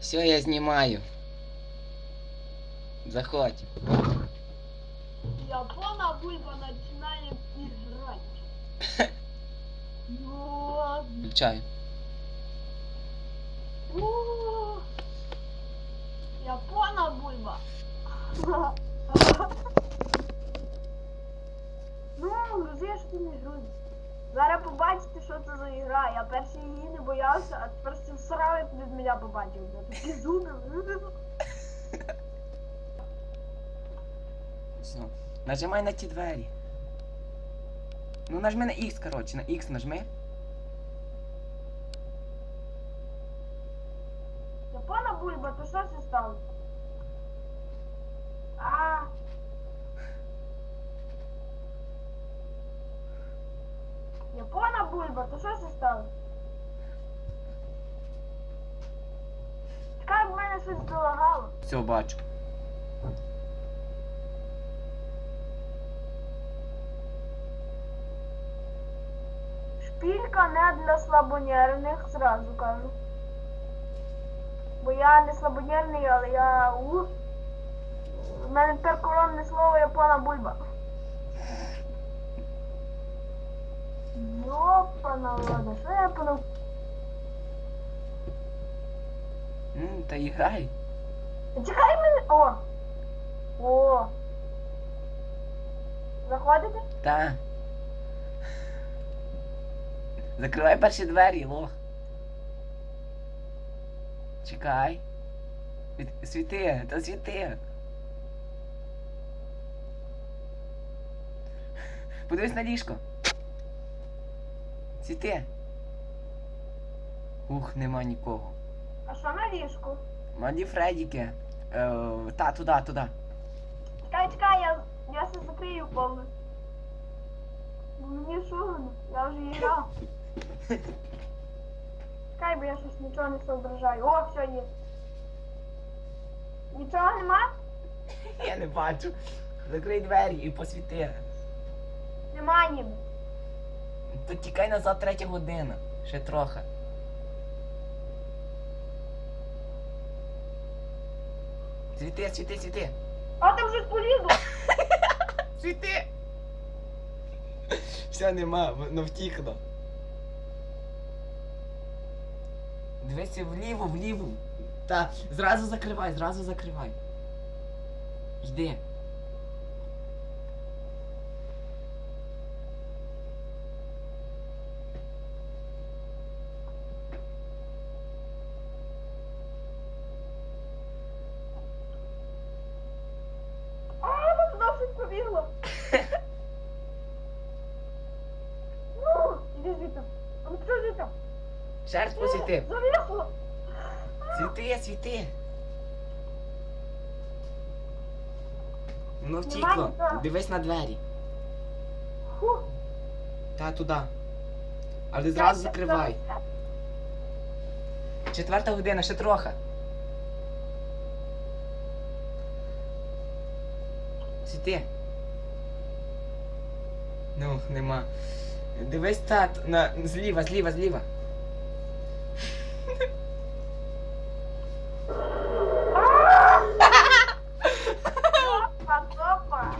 Все, я знімаю. Заходь. Япона бульба начинает играть. Вот. Включаю. У. Япона бульба. Ну, грузи, що ти не грузиш. Зараз побачите, що це за ігра. Я перші її не боявся, а тепер всі срави від мене побачив. Такі зуби. Все. Нажимай на ті двері. Ну нажми на X, коротше, на X нажми. Япона бульба, то що це стало? А. Бульба, то що це стало? Чекай, в мене щось залагало. Все, бачу. Шпілька не для слабонервних, зразу кажу. Бо я не слабонервний, але я у. В мене тепер коронне слово япона бульба. Вода, що я понав... М, та і. Чекай мене. О! О! Заходите? Та. Закривай перші двері, лох. Чекай. Світи, та світи. Подивись на ліжко. Світи. Ух, нема нікого. А що на ліжку? Малі Фредіки. Е, та, туди, туди. Чекай, чекай, я, я все закрию повністю. Мені шумно, я вже грав. Чекай, бо я щось нічого не соображаю. О, все є. Нічого нема? Я не бачу. Закрий двері і посвіти. Нема ніби. То тікай назад третя година. Ще трохи. Світи, світи, світи. А там щось полізло. Світи. Все нема, воно втікло. Дивися вліво, вліво. Та, зразу закривай, зразу закривай. Жди. А, ну туди щось побігло. Ну, іди звідти. А ну що звідти? Раз посвіти. Світи, світи. Воно втікло. Дивись на двері. Та туди. Але зразу закривай. Четверта година, ще трохи. Світи. Ну, нема. Дивись тат, на зліва, зліва, зліва. Опа, опа.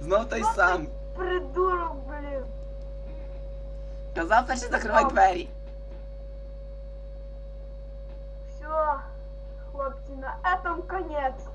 Знов той Ну, сам. Придурок, блін. Казав перше закривай двері. Все, хлопці, на этом конець.